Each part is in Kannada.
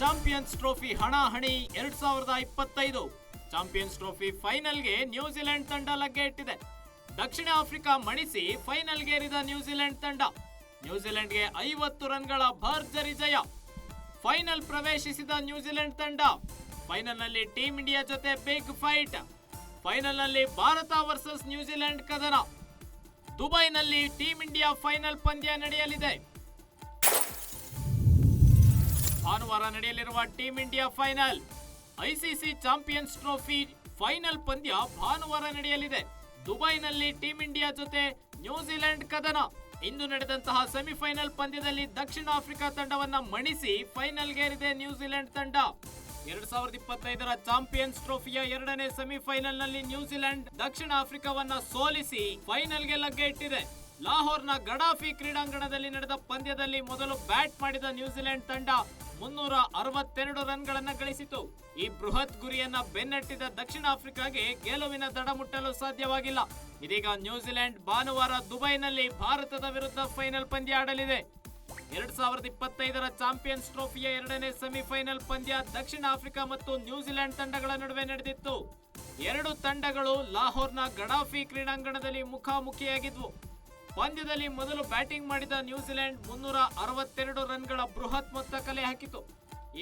ಚಾಂಪಿಯನ್ಸ್ ಟ್ರೋಫಿ ಹಣಾಹಣಿ ಎರಡ್ ಸಾವಿರದ ಇಪ್ಪತ್ತೈದು. ಚಾಂಪಿಯನ್ಸ್ ಟ್ರೋಫಿ ಫೈನಲ್ಗೆ ನ್ಯೂಜಿಲೆಂಡ್ ತಂಡ ಲಗ್ಗೆ ಇಟ್ಟಿದೆ ದಕ್ಷಿಣ ಆಫ್ರಿಕಾ ಮಣಿಸಿ ಫೈನಲ್ಗೇರಿದ ನ್ಯೂಜಿಲೆಂಡ್ ತಂಡ. ನ್ಯೂಜಿಲೆಂಡ್ಗೆ ಐವತ್ತು ರನ್ಗಳ ಭರ್ಜರಿ ಜಯ. ಫೈನಲ್ ಪ್ರವೇಶಿಸಿದ ನ್ಯೂಜಿಲೆಂಡ್ ತಂಡ. ಫೈನಲ್ನಲ್ಲಿ ಟೀಂ ಇಂಡಿಯಾ ಜೊತೆ ಬಿಗ್ ಫೈಟ್. ಫೈನಲ್ನಲ್ಲಿ ಭಾರತ ವರ್ಸಸ್ ನ್ಯೂಜಿಲೆಂಡ್ ಕದನ. ದುಬೈನಲ್ಲಿ ಟೀಂ ಇಂಡಿಯಾ ಫೈನಲ್ ಪಂದ್ಯ ನಡೆಯಲಿದೆ. ಭಾನುವಾರ ನಡೆಯಲಿರುವ team India final. ICC champions trophy final ಪಂದ್ಯ ಭಾನುವಾರ ನಡೆಯಲಿದೆ. ದುಬೈನಲ್ಲಿ ಟೀಂ ಇಂಡಿಯಾ ಜೊತೆ ನ್ಯೂಜಿಲೆಂಡ್ ಕದನ. ಇಂದು ನಡೆದಂತಹ ಸೆಮಿಫೈನಲ್ ಪಂದ್ಯದಲ್ಲಿ ದಕ್ಷಿಣ ಆಫ್ರಿಕಾ ತಂಡವನ್ನ ಮಣಿಸಿ ಫೈನಲ್ಗೇರಿದೆ ನ್ಯೂಜಿಲೆಂಡ್ ತಂಡ. ಎರಡ್ ಸಾವಿರದ ಇಪ್ಪತ್ತೈದರ ಚಾಂಪಿಯನ್ಸ್ ಟ್ರೋಫಿಯ ಎರಡನೇ ಸೆಮಿಫೈನಲ್ನಲ್ಲಿ ನ್ಯೂಜಿಲೆಂಡ್ ದಕ್ಷಿಣ ಆಫ್ರಿಕಾವನ್ನ ಸೋಲಿಸಿ ಫೈನಲ್ಗೆ ಲಗ್ಗೆ ಇಟ್ಟಿದೆ. ಲಾಹೋರ್ನ ಗಡಾಫಿ ಕ್ರೀಡಾಂಗಣದಲ್ಲಿ ನಡೆದ ಪಂದ್ಯದಲ್ಲಿ ಮೊದಲು ಬ್ಯಾಟ್ ಮಾಡಿದ ನ್ಯೂಜಿಲೆಂಡ್ ತಂಡ ಮುನ್ನೂರ ಅರವತ್ತೆರಡು ರನ್ಗಳನ್ನು ಗಳಿಸಿತು. ಈ ಬೃಹತ್ ಗುರಿಯನ್ನ ಬೆನ್ನಟ್ಟಿದ ದಕ್ಷಿಣ ಆಫ್ರಿಕಾಗೆ ಗೆಲುವಿನ ದಡ ಮುಟ್ಟಲು ಸಾಧ್ಯವಾಗಿಲ್ಲ. ಇದೀಗ ನ್ಯೂಜಿಲೆಂಡ್ ಭಾನುವಾರ ದುಬೈನಲ್ಲಿ ಭಾರತದ ವಿರುದ್ಧ ಫೈನಲ್ ಪಂದ್ಯ ಆಡಲಿದೆ. ಎರಡ್ ಸಾವಿರದ ಇಪ್ಪತ್ತೈದರ ಚಾಂಪಿಯನ್ಸ್ ಟ್ರೋಫಿಯ ಎರಡನೇ ಸೆಮಿಫೈನಲ್ ಪಂದ್ಯ ದಕ್ಷಿಣ ಆಫ್ರಿಕಾ ಮತ್ತು ನ್ಯೂಜಿಲೆಂಡ್ ತಂಡಗಳ ನಡುವೆ ನಡೆದಿತ್ತು. ಎರಡು ತಂಡಗಳು ಲಾಹೋರ್ನ ಗಡಾಫಿ ಕ್ರೀಡಾಂಗಣದಲ್ಲಿ ಮುಖಾಮುಖಿಯಾಗಿದ್ವು. ಪಂದ್ಯದಲ್ಲಿ ಮೊದಲು ಬ್ಯಾಟಿಂಗ್ ಮಾಡಿದ ನ್ಯೂಜಿಲೆಂಡ್ ಮುನ್ನೂರ ಅರವತ್ತೆರಡು ರನ್ಗಳ ಬೃಹತ್ ಮೊತ್ತ ಕಲೆ ಹಾಕಿತು.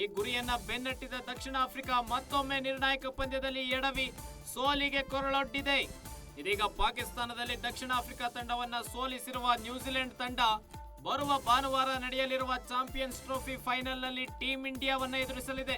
ಈ ಗುರಿಯನ್ನ ಬೆನ್ನಟ್ಟಿದ ದಕ್ಷಿಣ ಆಫ್ರಿಕಾ ಮತ್ತೊಮ್ಮೆ ನಿರ್ಣಾಯಕ ಪಂದ್ಯದಲ್ಲಿ ಎಡವಿ ಸೋಲಿಗೆ ಕೊರಳೊಡ್ಡಿದೆ. ಇದೀಗ ಪಾಕಿಸ್ತಾನದಲ್ಲಿ ದಕ್ಷಿಣ ಆಫ್ರಿಕಾ ತಂಡವನ್ನ ಸೋಲಿಸಿರುವ ನ್ಯೂಜಿಲೆಂಡ್ ತಂಡ ಬರುವ ಭಾನುವಾರ ನಡೆಯಲಿರುವ ಚಾಂಪಿಯನ್ಸ್ ಟ್ರೋಫಿ ಫೈನಲ್ನಲ್ಲಿ ಟೀಂ ಇಂಡಿಯಾವನ್ನ ಎದುರಿಸಲಿದೆ.